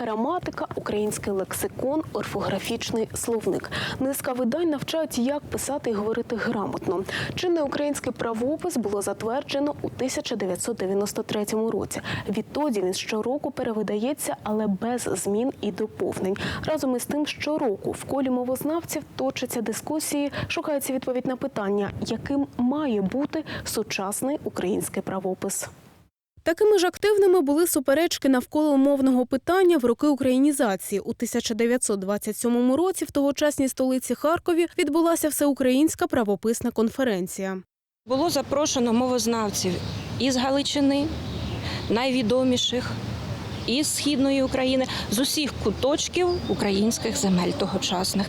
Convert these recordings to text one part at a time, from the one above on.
граматика, український лексикон, орфографічний словник. Низка видань навчають, як писати і говорити грамотно. Чинний український правопис було затверджено у 1993 році. Відтоді він щороку перевидається, але без змін і доповнень. Разом із тим, щороку в колі мовознавців точаться дискусії, шукається відповідь на питання, яким має бути сучасний український правопис. Такими ж активними були суперечки навколо мовного питання в роки українізації. У 1927 році в тогочасній столиці Харкові відбулася всеукраїнська правописна конференція. Було запрошено мовознавців із Галичини, найвідоміших, із Східної України, з усіх куточків українських земель тогочасних.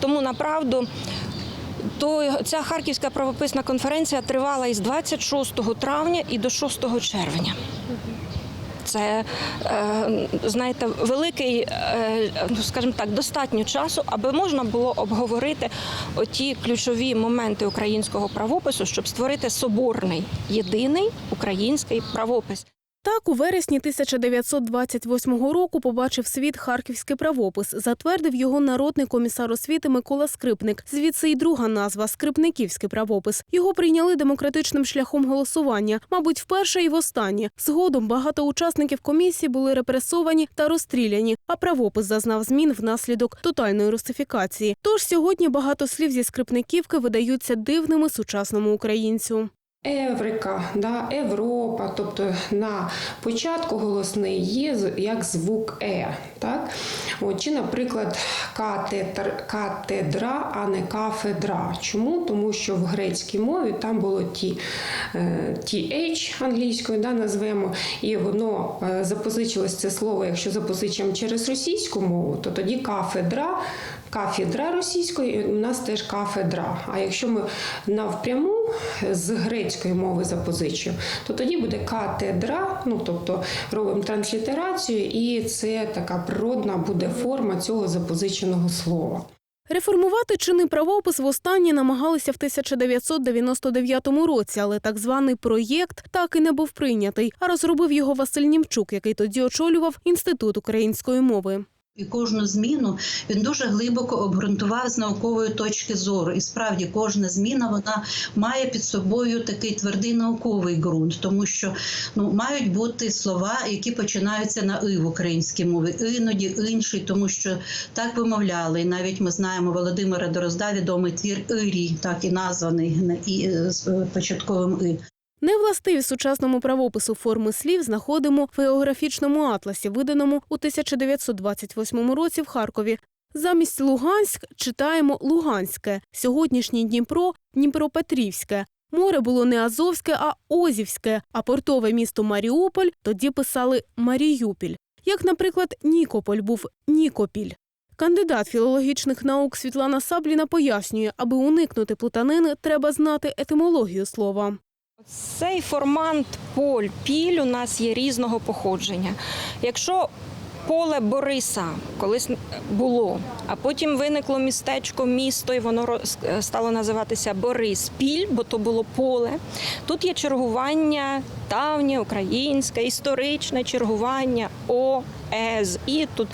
Тому направду. То ця харківська правописна конференція тривала із 26 травня і до 6 червня. Це, е, знаєте, великий, е, ну, скажімо так, достатньо часу, аби можна було обговорити оті ключові моменти українського правопису, щоб створити соборний єдиний український правопис. Так, у вересні 1928 року побачив світ харківський правопис. Затвердив його народний комісар освіти Микола Скрипник. Звідси й друга назва Скрипниківський правопис. Його прийняли демократичним шляхом голосування, мабуть, вперше і востаннє. Згодом багато учасників комісії були репресовані та розстріляні, а правопис зазнав змін внаслідок тотальної русифікації. Тож сьогодні багато слів зі скрипниківки видаються дивними сучасному українцю. Еврика, да, Європа, тобто на початку голосний є як звук Е. Так? От, чи, наприклад, катедр, катедра, а не кафедра. Чому? Тому що в грецькій мові там було ті, е, TH англійською, да, назвемо, і воно е, запозичилось це слово, якщо запозичимо через російську мову, то тоді кафедра, кафедра російської, і у нас теж кафедра. А якщо ми навпряму з грецької мови запозичуємо, то тоді буде катедра, ну тобто робимо транслітерацію, і це така природна буде форма цього запозиченого слова. Реформувати чинний правопис востаннє намагалися в 1999 році, але так званий проєкт так і не був прийнятий. А розробив його Василь Німчук, який тоді очолював інститут української мови. І кожну зміну він дуже глибоко обґрунтував з наукової точки зору. І справді кожна зміна вона має під собою такий твердий науковий ґрунт, тому що ну мають бути слова, які починаються на и в українській мові, іноді інший, тому що так вимовляли. І навіть ми знаємо Володимира Дорозда, відомий твір Ірій, так і названий на і з початковим и. Невластиві сучасному правопису форми слів знаходимо в географічному атласі, виданому у 1928 році в Харкові. Замість Луганськ читаємо Луганське, сьогоднішній Дніпро Дніпропетрівське. Море було не Азовське, а Озівське, а портове місто Маріуполь тоді писали Маріюпіль. Як, наприклад, Нікополь був Нікопіль. Кандидат філологічних наук Світлана Сабліна пояснює, аби уникнути плутанини, треба знати етимологію слова. Цей формант поль, піль у нас є різного походження. Якщо поле Бориса колись було, а потім виникло містечко, місто, і воно стало називатися Бориспіль, бо то було поле. Тут є чергування давнє, українське, історичне чергування О, Ез. І тут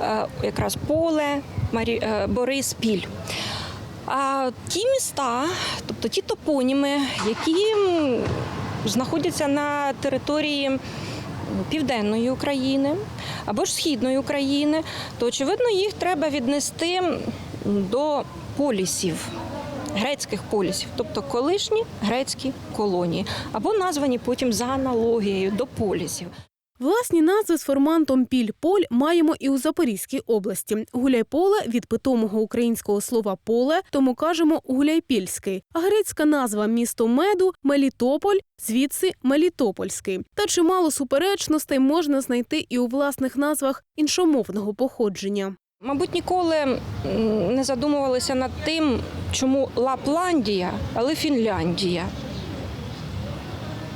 е, якраз поле Марі, е, Бориспіль. А ті міста, тобто ті топоніми, які знаходяться на території південної України або ж східної України, то очевидно їх треба віднести до полісів. Грецьких полісів, тобто колишні грецькі колонії, або названі потім за аналогією до полісів. Власні назви з формантом піль-поль маємо і у Запорізькій області. Гуляйполе від питомого українського слова поле, тому кажемо гуляйпільський. А грецька назва місто меду Мелітополь, звідси Мелітопольський. Та чимало суперечностей можна знайти і у власних назвах іншомовного походження. Мабуть, ніколи не задумувалися над тим, чому Лапландія, але Фінляндія.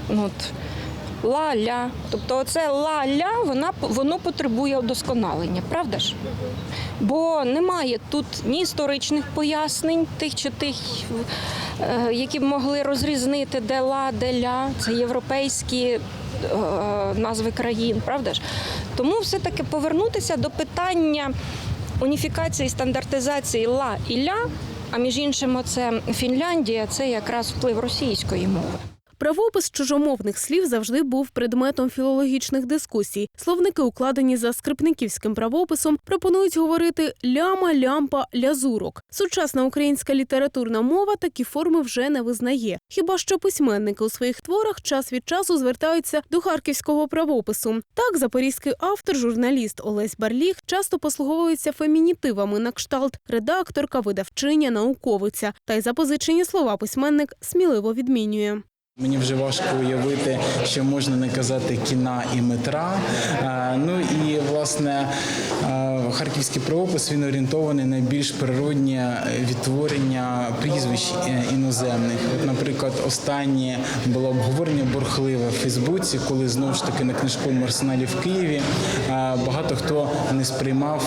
Ну, От. Ла-ля. Тобто оце ла-ля, вона, воно потребує удосконалення, правда ж? Бо немає тут ні історичних пояснень тих чи тих, е, які б могли розрізнити де ла, де ля. Це європейські е, назви країн, правда ж? Тому все-таки повернутися до питання уніфікації, стандартизації ла і ля, а між іншим, це Фінляндія, це якраз вплив російської мови. Правопис чужомовних слів завжди був предметом філологічних дискусій. Словники, укладені за скрипниківським правописом, пропонують говорити ляма, лямпа, лязурок. Сучасна українська літературна мова такі форми вже не визнає. Хіба що письменники у своїх творах час від часу звертаються до харківського правопису. Так, запорізький автор, журналіст Олесь Барліг часто послуговується фемінітивами на кшталт редакторка, видавчиня, науковиця. Та й запозичені слова письменник сміливо відмінює. Мені вже важко уявити, що можна не казати кіна і метра. Е, Ну і власне е, харківський правопис він орієнтований на більш природнє відтворення прізвищ е, іноземних. От, наприклад, останнє було обговорення борхливе в Фейсбуці, коли знову ж таки на книжковому арсеналі в Києві багато хто не сприймав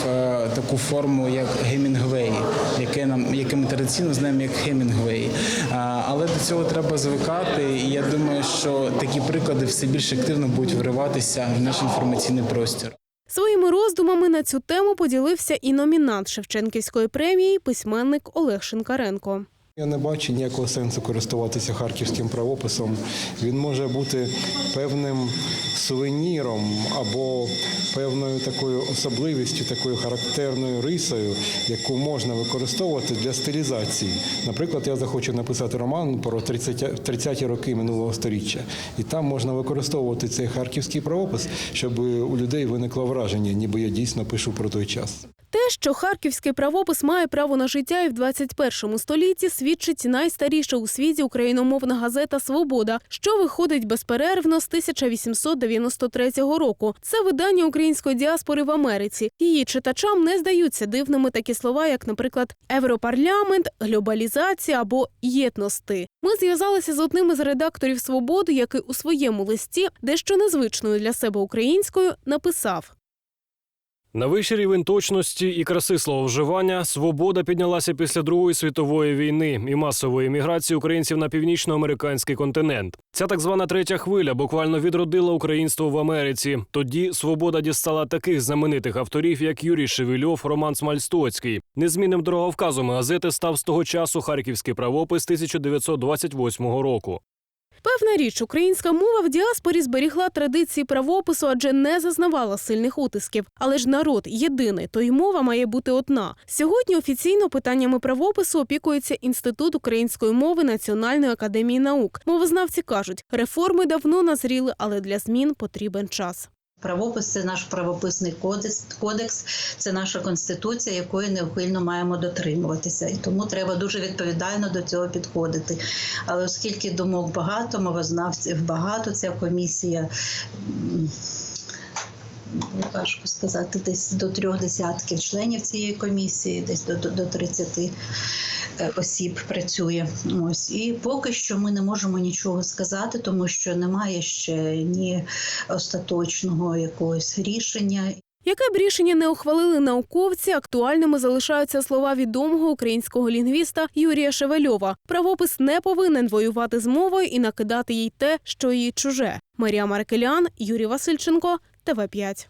таку форму, як Гемінгвей, яке нам яке ми традиційно знаємо як Хемінгвей. Е, Але до цього треба звикати. І я думаю, що такі приклади все більш активно будуть вириватися в наш інформаційний простір. Своїми роздумами на цю тему поділився і номінант Шевченківської премії, письменник Олег Шинкаренко. Я не бачу ніякого сенсу користуватися харківським правописом. Він може бути певним сувеніром або певною такою особливістю, такою характерною рисою, яку можна використовувати для стилізації. Наприклад, я захочу написати роман про 30 30-ті роки минулого століття, і там можна використовувати цей харківський правопис, щоб у людей виникло враження, ніби я дійсно пишу про той час. Те, що харківський правопис має право на життя і в 21 столітті, свідчить найстаріша у світі україномовна газета Свобода, що виходить безперервно з 1893 року. Це видання української діаспори в Америці. Її читачам не здаються дивними такі слова, як, наприклад, Европарламент, глобалізація або єдності. Ми зв'язалися з одним із редакторів Свободи, який у своєму листі, дещо незвичною для себе українською, написав. На вищий рівень точності і краси слововживання свобода піднялася після Другої світової війни і масової міграції українців на північноамериканський континент. Ця так звана третя хвиля буквально відродила українство в Америці. Тоді свобода дістала таких знаменитих авторів, як Юрій Шевельов, Роман Смальстоцький. Незмінним дороговказом газети став з того часу харківський правопис 1928 року. Певна річ, українська мова в діаспорі зберігла традиції правопису, адже не зазнавала сильних утисків. Але ж народ єдиний, то й мова має бути одна. Сьогодні офіційно питаннями правопису опікується інститут української мови Національної академії наук. Мовознавці кажуть, реформи давно назріли, але для змін потрібен час. Правопис це наш правописний кодекс, кодекс, це наша конституція, якої неухильно маємо дотримуватися. І тому треба дуже відповідально до цього підходити. Але оскільки думок багато, мовознавців багато, ця комісія. Важко сказати, десь до трьох десятків членів цієї комісії, десь до, до, до 30 е, осіб працює. Ось і поки що ми не можемо нічого сказати, тому що немає ще ні остаточного якогось рішення. Яке б рішення не ухвалили науковці, актуальними залишаються слова відомого українського лінгвіста Юрія Шевельова. Правопис не повинен воювати з мовою і накидати їй те, що їй чуже. Марія Маркелян, Юрій Васильченко, ТВ 5